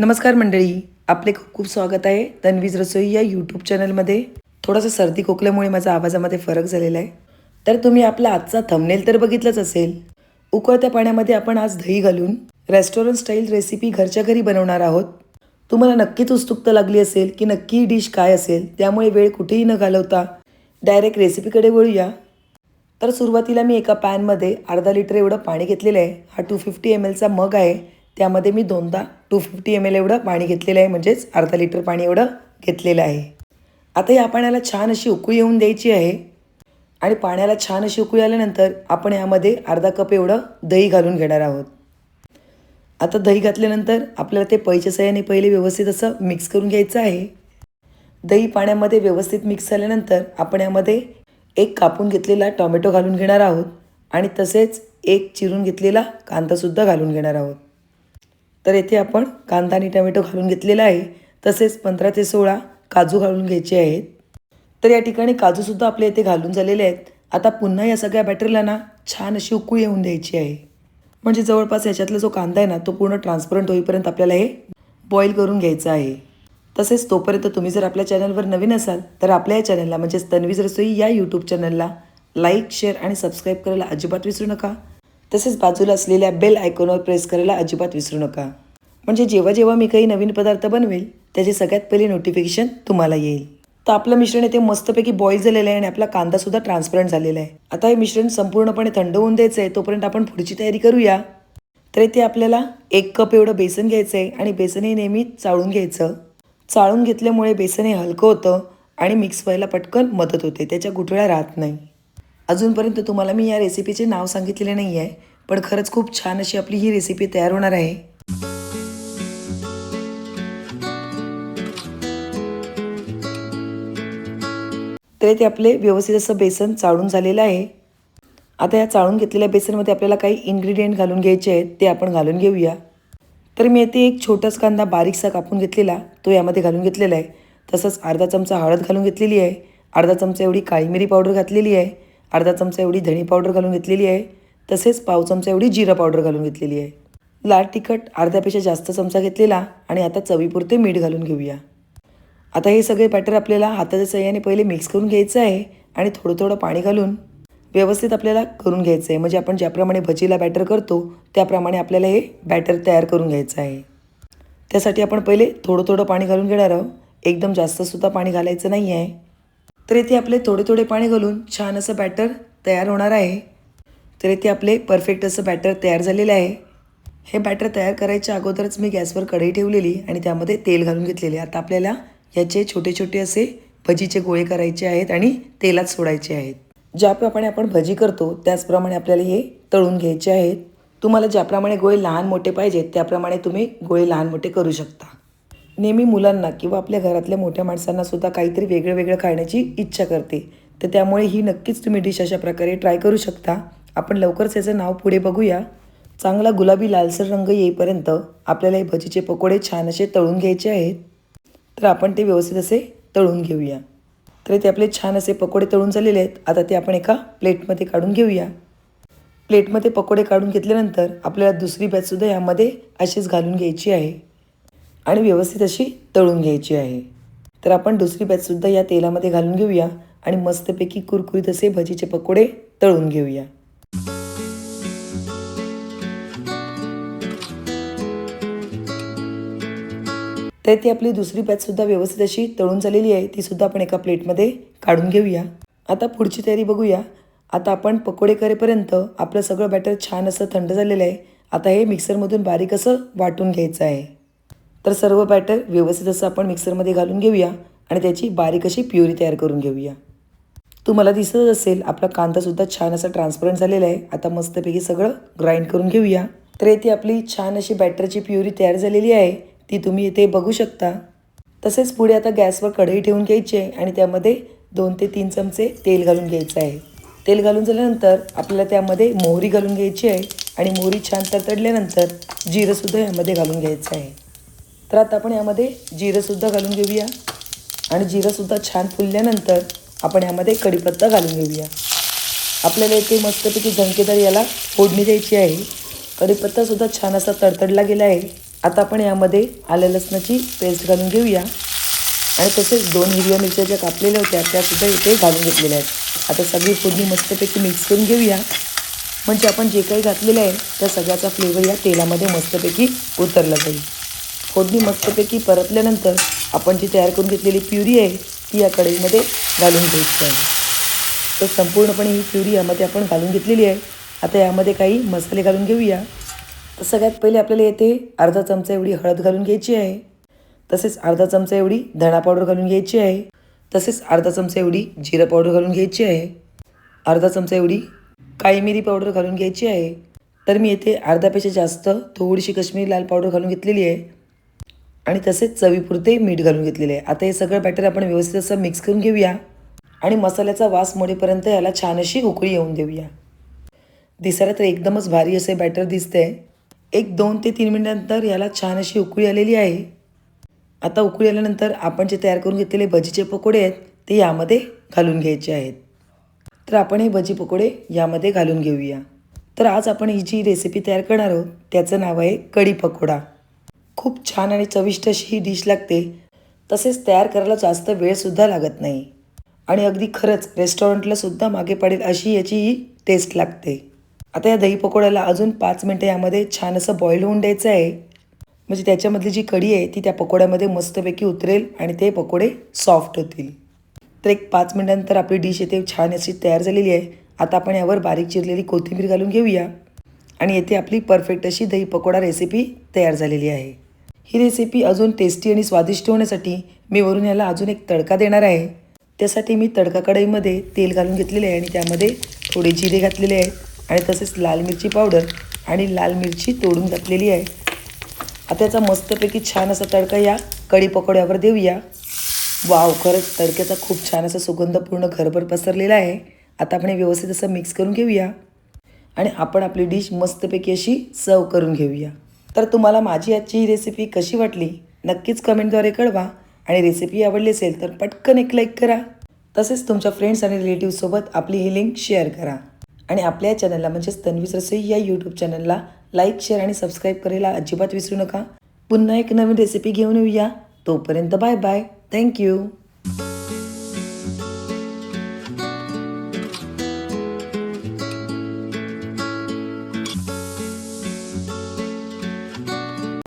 नमस्कार मंडळी आपले खूप खूप स्वागत आहे तन्वीज रसोई या यूट्यूब चॅनलमध्ये थोडासा सर्दी खोकल्यामुळे माझा आवाजामध्ये फरक झालेला आहे. तर तुम्ही आपला आजचा थंबनेल तर बघितलंच असेल. उकळत्या पाण्यामध्ये आपण आज दही घालून रेस्टॉरंट स्टाईल रेसिपी घरच्या घरी बनवणार आहोत. तुम्हाला नक्कीच उत्सुकता लागली असेल की नक्की ही डिश काय असेल त्यामुळे वेळ कुठेही न घालवता डायरेक्ट रेसिपीकडे वळूया. तर सुरुवातीला मी एका पॅनमध्ये अर्धा लिटर एवढं पाणी घेतलेलं आहे. हा टू फिफ्टी एम एलचा मग आहे. त्यामध्ये मी दोनदा टू फिफ्टी एम एल एवढं पाणी घेतलेलं आहे म्हणजेच अर्धा लिटर पाणी एवढं घेतलेलं आहे. आता या पाण्याला छान अशी उकळी येऊन द्यायची आहे. आणि पाण्याला छान अशी उकळी आल्यानंतर आपण यामध्ये अर्धा कप एवढं दही घालून घेणार आहोत. आता दही घातल्यानंतर आपल्याला ते पैच्या सहाय्याने पहिले व्यवस्थित असं मिक्स करून घ्यायचं आहे. दही पाण्यामध्ये व्यवस्थित मिक्स झाल्यानंतर आपण यामध्ये एक कापून घेतलेला टॉमॅटो घालून घेणार आहोत. आणि तसेच एक चिरून घेतलेला कांदासुद्धा घालून घेणार आहोत. तर येथे आपण कांदा आणि टोमॅटो घालून घेतलेला आहे. तसेच पंधरा ते सोळा काजू घालून घ्यायचे आहेत. तर या ठिकाणी काजूसुद्धा आपले इथे घालून झालेले आहेत. आता पुन्हा या सगळ्या बॅटरला ना छान अशी उकळी येऊन द्यायची आहे. म्हणजे जवळपास याच्यातला जो कांदा आहे ना तो पूर्ण ट्रान्सपरंट होईपर्यंत आपल्याला हे बॉईल करून घ्यायचं आहे. तसेच तोपर्यंत तुम्ही जर आपल्या चॅनलवर नवीन असाल तर आपल्या या चॅनलला म्हणजेच तन्वीज रसोई या यूट्यूब चॅनलला लाईक शेअर आणि सबस्क्राईब करायला अजिबात विसरू नका. तसेच बाजूला असलेल्या बेल आयकॉनवर प्रेस करायला अजिबात विसरू नका. म्हणजे जेव्हा जेव्हा मी काही नवीन पदार्थ बनवेल त्याचे सगळ्यात पहिले नोटिफिकेशन तुम्हाला येईल. तर आपलं मिश्रण येथे मस्तपैकी बॉईल झालेलं आहे आणि आपला कांदासुद्धा ट्रान्सपरंट झालेला आहे. आता हे मिश्रण संपूर्णपणे थंड होऊन द्यायचं आहे तोपर्यंत आपण पुढची तयारी करूया. तर इथे आपल्याला एक कप एवढं बेसन घ्यायचं आहे आणि बेसन हे नेहमी चाळून घ्यायचं. चाळून घेतल्यामुळे बेसन हे हलकं होतं आणि मिक्स व्हायला पटकन मदत होते त्याच्या गुठळ्या राहत नाही. अजूनपर्यंत तुम्हाला मी या रेसिपीचे नाव सांगितलेले नाही आहे पण खरंच खूप छान अशी आपली ही रेसिपी तयार होणार आहे. तर ते आपले व्यवस्थित असं बेसन चाळून झालेलं आहे. आता या चाळून घेतलेल्या बेसनमध्ये आपल्याला काही इन्ग्रेडियंट घालून घ्यायचे आहेत ते आपण घालून घेऊया. तर मी येथे एक छोटाच कांदा बारीकसा कापून घेतलेला तो यामध्ये घालून घेतलेला आहे. तसंच अर्धा चमचा हळद घालून घेतलेली आहे. अर्धा चमचा एवढी काळी मिरी पावडर घातलेली आहे. अर्धा चमचा एवढी धणी पावडर घालून घेतलेली आहे तसेच पाव चमचा एवढी जिरा पावडर घालून घेतलेली आहे. लाल तिखट अर्ध्यापेक्षा जास्त चमचा घेतलेला आणि आता चवीपुरते मीठ घालून घेऊया. आता हे सगळे बॅटर आपल्याला हाताच्या सहाय्याने पहिले मिक्स करून घ्यायचं आहे आणि थोडं थोडं पाणी घालून व्यवस्थित आपल्याला करून घ्यायचं आहे. म्हणजे आपण ज्याप्रमाणे भजीला बॅटर करतो त्याप्रमाणे आपल्याला हे बॅटर तयार करून घ्यायचं आहे. त्यासाठी आपण पहिले थोडं थोडं पाणी घालून घेणार आहोत. एकदम जास्तसुद्धा पाणी घालायचं नाही आहे तर इथे आपले थोडे थोडे पाणी घालून छान असं बॅटर तयार होणार आहे. तर इथे आपले परफेक्ट असं बॅटर तयार झालेलं आहे. हे बॅटर तयार करायच्या अगोदरच मी गॅसवर कढई ठेवलेली आणि त्यामध्ये तेल घालून घेतलेले. आता आपल्याला याचे छोटे छोटे असे भजीचे गोळे करायचे आहेत आणि तेलात सोडायचे आहेत. ज्याप्रमाणे आपण भजी करतो त्याचप्रमाणे आपल्याला हे तळून घ्यायचे आहेत. तुम्हाला ज्याप्रमाणे गोळे लहान मोठे पाहिजेत त्याप्रमाणे तुम्ही गोळे लहान मोठे करू शकता. नेहमी मुलांना किंवा आपल्या घरातल्या मोठ्या माणसांना सुद्धा काहीतरी वेगळं वेगळं खाण्याची इच्छा करते. तर त्यामुळे ही नक्कीच तुम्ही डिश अशा प्रकारे ट्राय करू शकता. आपण लवकरच याचं नाव पुढे बघूया. चांगला गुलाबी लालसर रंग येईपर्यंत आपल्याला हे भजीचे पकोडे छान असे तळून घ्यायचे आहेत. तर आपण ते व्यवस्थित असे तळून घेऊया. तर ते आपले छान असे पकोडे तळून झालेले आहेत. आता ते आपण एका प्लेटमध्ये काढून घेऊया. प्लेटमध्ये पकोडे काढून घेतल्यानंतर आपल्याला दुसरी बॅचसुद्धा यामध्ये अशीच घालून घ्यायची आहे. आणि व्यवस्थित अशी तळून घ्यायची आहे. तर आपण दुसरी बॅचसुद्धा या तेलामध्ये घालून घेऊया आणि मस्तपैकी कुरकुरीत असे भजीचे पकोडे तळून घेऊया. तर ती आपली दुसरी बॅचसुद्धा व्यवस्थित अशी तळून झालेली आहे. ती सुद्धा आपण एका प्लेटमध्ये काढून घेऊया. आता पुढची तयारी बघूया. आता आपण पकोडे करेपर्यंत आपलं सगळं बॅटर छान असं थंड झालेलं आहे. आता हे मिक्सरमधून बारीक असं वाटून घ्यायचं आहे. तर सर्व बॅटर व्यवस्थित असं आपण मिक्सरमध्ये घालून घेऊया आणि त्याची बारीक अशी प्युरी तयार करून घेऊया. तुम्हाला दिसतच असेल आपला कांदासुद्धा छान असा ट्रान्सपरंट झालेला आहे. आता मस्तपैकी सगळं ग्राइंड करून घेऊया. तर येथे आपली छान अशी बॅटरची प्युरी तयार झालेली आहे. ती तुम्ही इथे बघू शकता. तसेच पुढे आता गॅसवर कढई ठेवून घ्यायची आहे आणि त्यामध्ये दोन ते तीन चमचे तेल घालून घ्यायचं आहे. तेल घालून झाल्यानंतर आपल्याला त्यामध्ये मोहरी घालून घ्यायची आहे आणि मोहरी छान तरतडल्यानंतर जिरंसुद्धा यामध्ये घालून घ्यायचं आहे. तर आता आपण यामध्ये जिरंसुद्धा घालून घेऊया. आणि जिरंसुद्धा छान फुलल्यानंतर आपण यामध्ये कढीपत्ता घालून घेऊया. आपल्याला इथे मस्तपैकी झंकेदार याला फोडणी द्यायची आहे. कढीपत्तासुद्धा छान असा तडतडला गेला आहे. आता आपण यामध्ये आल्या लसणाची पेस्ट घालून घेऊया. आणि तसेच दोन हिरव्या मिरच्या ज्या कापलेल्या होत्या त्यासुद्धा इथे घालून घेतलेल्या आहेत. आता सगळी फोडणी मस्तपैकी मिक्स करून घेऊया. म्हणजे आपण जे काही घातलेलं आहे त्या सगळ्याचा फ्लेवर या तेलामध्ये मस्तपैकी उतरला जाईल. फोडणी मस्तपैकी परतल्यानंतर आपण जी तयार करून घेतलेली प्युरी आहे ती या कढईमध्ये घालून घ्यायची आहे. तर संपूर्णपणे ही प्युरी यामध्ये आपण घालून घेतलेली आहे. आता यामध्ये काही मसाले घालून घेऊया. तर सगळ्यात पहिले आपल्याला येथे अर्धा चमचा एवढी हळद घालून घ्यायची आहे. तसेच अर्धा चमचा एवढी धणा पावडर घालून घ्यायची आहे. तसेच अर्धा चमचा एवढी जिरं पावडर घालून घ्यायची आहे. अर्धा चमचा एवढी काळी मिरी पावडर घालून घ्यायची आहे. तर मी येथे अर्ध्यापेक्षा जास्त थोडीशी काश्मीरी लाल पावडर घालून घेतलेली आहे. आणि तसेच चवीपुरते मीठ घालून घेतलेले आहे. आता हे सगळं बॅटर आपण व्यवस्थित असं मिक्स करून घेऊया. आणि मसाल्याचा वास मोडेपर्यंत याला छान अशी उकळी येऊन देऊया. दिसायला तर एकदमच भारी असे बॅटर दिसते. एक दोन ते तीन मिनिटानंतर याला छान अशी उकळी आलेली आहे. आता उकळी आल्यानंतर आपण जे तयार करून घेतलेले भजीचे पकोडे आहेत ते यामध्ये घालून घ्यायचे आहेत. तर आपण हे भजी पकोडे यामध्ये घालून घेऊया. तर आज आपण ही जी रेसिपी तयार करणार आहोत त्याचं नाव आहे कढी पकोडा. खूप छान आणि चविष्ट अशी ही डिश लागते. तसेच तयार करायला जास्त वेळसुद्धा लागत नाही. आणि अगदी खरंच रेस्टॉरंटलासुद्धा मागे पडेल अशी याची ही टेस्ट लागते. आता या दही पकोड्याला अजून पाच मिनटं यामध्ये छान असं बॉईल होऊन द्यायचं आहे. म्हणजे त्याच्यामधली जी कढी आहे ती त्या पकोड्यामध्ये मस्तपैकी उतरेल आणि ते पकोडे सॉफ्ट होतील. तर एक पाच मिनटानंतर आपली डिश येथे छान अशी तयार झालेली आहे. आता आपण यावर बारीक चिरलेली कोथिंबीर घालून घेऊया. आणि येथे आपली परफेक्ट अशी दही पकोडा रेसिपी तयार झालेली आहे. ही रेसिपी अजून टेस्टी आणि स्वादिष्ट होण्यासाठी मी वरून याला अजून एक तडका देणार आहे. त्यासाठी मी तडका कढईमध्ये तेल घालून घेतलेले आहे आणि त्यामध्ये थोडे जिरे घातलेले आहे आणि तसेच लाल मिरची पावडर आणि लाल मिरची तोडून घातलेली आहे. आता याचा मस्तपैकी छान असा तडका या कढी पकोड्यावर देऊया. वाव खरंच तडक्याचा खूप छान असा सुगंध पूर्ण घरभर पसरलेला आहे. आता आपण हे व्यवस्थित असं मिक्स करून घेऊया आणि आपण आपली डिश मस्तपैकी अशी सर्व करून घेऊया. तर तुम्हाला माझी आजची ही रेसिपी कशी वाटली? नक्कीच कमेंटद्वारे कळवा. आणि रेसिपी आवडली असेल तर पटकन एक लाईक करा. तसेच तुमच्या फ्रेंड्स आणि रिलेटिव्हसोबत आपली ही लिंक शेअर करा. आणि आपल्या या चॅनलला म्हणजेच तन्वीज रसोई या यूट्यूब चॅनलला लाईक शेअर आणि सबस्क्राईब करायला अजिबात विसरू नका. पुन्हा एक नवीन रेसिपी घेऊन येऊया. तोपर्यंत बाय बाय थँक्यू